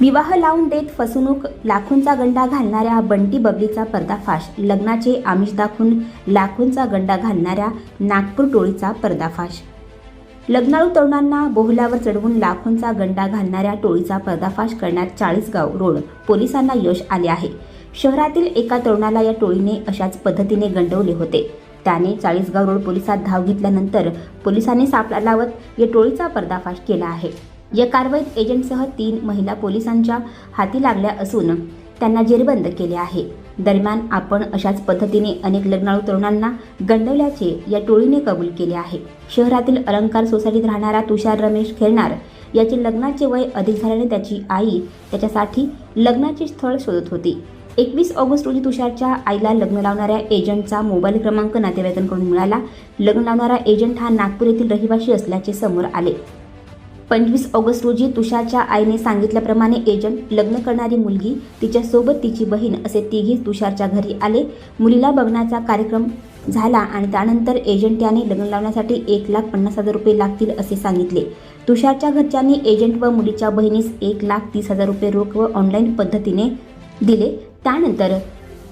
विवाह लावून देत फसवणूक लाखोंचा गंडा घालणाऱ्या बंटी बबलीचा पर्दाफाश लग्नाचे आमिष दाखवून लाखोंचा गंडा घालणाऱ्या नागपूर टोळीचा पर्दाफाश. लग्नाळू तरुणांना बोहल्यावर चढवून लाखोंचा गंडा घालणाऱ्या टोळीचा पर्दाफाश करण्यात चाळीसगाव रोड पोलिसांना यश आले आहे. शहरातील एका तरुणाला या टोळीने अशाच पद्धतीने गंडवले होते. त्याने चाळीसगाव रोड पोलिसात धाव घेतल्यानंतर पोलिसांनी सापळा लावत या टोळीचा पर्दाफाश केला आहे. या कारवाईत एजंटसह तीन महिला पोलिसांच्या हाती लागल्या असून त्यांना जेरबंद केले आहे. दरम्यान आपण अशाच पद्धतीने अनेक लग्नाळू तरुणांना गंडवल्याचे या टोळीने कबूल केले आहे. शहरातील अलंकार सोसायटीत राहणारा तुषार रमेश खेळणार याचे लग्नाचे वय अधिक झाल्याने त्याची आई त्याच्यासाठी लग्नाचे स्थळ शोधत होती. एकवीस ऑगस्ट रोजी तुषारच्या आईला लग्न लावणाऱ्या एजंटचा मोबाईल क्रमांक नातेवाईकांकडून मिळाला. लग्न लावणारा एजंट हा नागपूर येथील रहिवासी असल्याचे समोर आले. पंचवीस ऑगस्ट रोजी तुषारच्या आईने सांगितल्याप्रमाणे एजंट लग्न करणारी मुलगी तिच्यासोबत तिची बहीण असे तिघे तुषारच्या घरी आले. मुलीला बघण्याचा कार्यक्रम झाला आणि त्यानंतर एजंट याने लग्न लावण्यासाठी एक लाख पन्नास हजार रुपये लागतील असे सांगितले. तुषारच्या घरच्यांनी एजंट व मुलीच्या बहिणीस एक लाख तीस हजार रुपये रोख व ऑनलाईन पद्धतीने दिले. त्यानंतर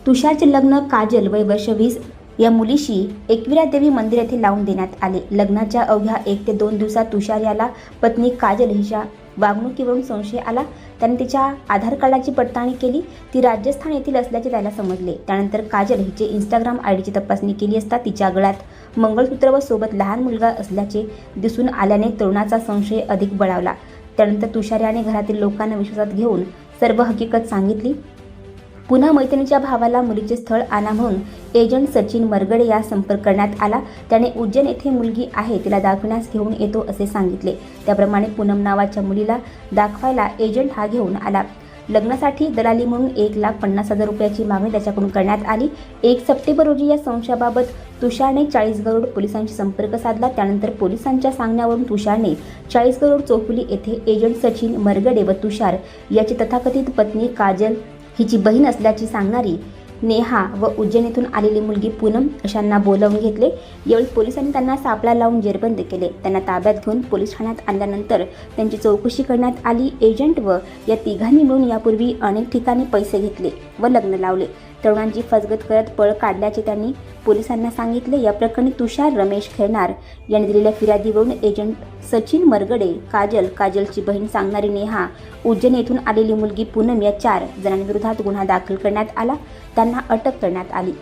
तुषारचे लग्न काजल वय वर्ष वीस या मुलीशी एकविरा देवी मंदिर येथे लावून देण्यात आले. लग्नाच्या अवघ्या एक ते दोन दिवसात तुषार याला पत्नी काजल हिच्या वागणुकीवरून संशय आला. त्याने तिच्या आधार कार्डाची पडताळणी केली. ती राजस्थान येथील असल्याचे त्याला समजले. त्यानंतर काजल हिचे इंस्टाग्राम आय डीची तपासणी केली असता तिच्या गळ्यात मंगळसूत्र व सोबत लहान मुलगा असल्याचे दिसून आल्याने तरुणाचा संशय अधिक बळावला. त्यानंतर तुषार याने घरातील लोकांना विश्वासात घेऊन सर्व हकीकत सांगितली. पुन्हा मैत्रिणीच्या भावाला मुलीचे स्थळ आणा म्हणून एजंट सचिन मरगडे या संपर्क करण्यात आला. त्याने उज्जैन येथे मुलगी आहे तिला दाखवण्यास घेऊन येतो असे सांगितले. त्याप्रमाणे पूनम नावाच्या मुलीला दाखवायला एजंट हा घेऊन आला. लग्नासाठी दलाली म्हणून एक लाख पन्नास हजार रुपयाची मागणी त्याच्याकडून करण्यात आली. एक सप्टेंबर रोजी या संशयाबाबत तुषारने चाळीसगरोड पोलिसांशी संपर्क साधला. त्यानंतर पोलिसांच्या सांगण्यावरून तुषारने चाळीसगरोड चौफुली येथे एजंट सचिन मरगडे व तुषार याची तथाकथित पत्नी काजल हिची बहीण असल्याची सांगणारी नेहा व उज्जैनेतून आलेली मुलगी पूनम अशांना बोलावून घेतले. यावेळी पोलिसांनी त्यांना सापळा लावून जेरबंद केले. त्यांना ताब्यात घेऊन पोलीस ठाण्यात आणल्यानंतर त्यांची चौकशी करण्यात आली. एजंट व या तिघांनी मिळून यापूर्वी अनेक ठिकाणी पैसे घेतले व लग्न लावले. तरुणांची फसगत करत पळ काढल्याचे त्यांनी पोलिसांना सांगितले. या प्रकरणी तुषार रमेश खेळणार यांनी दिलेल्या फिर्यादीवरून एजंट सचिन मरगडे काजल काजलची बहीण सांगणारी नेहा उज्जैन येथून आलेली मुलगी पूनम या चार जणांविरोधात गुन्हा दाखल करण्यात आला. त्यांना अटक करण्यात आली.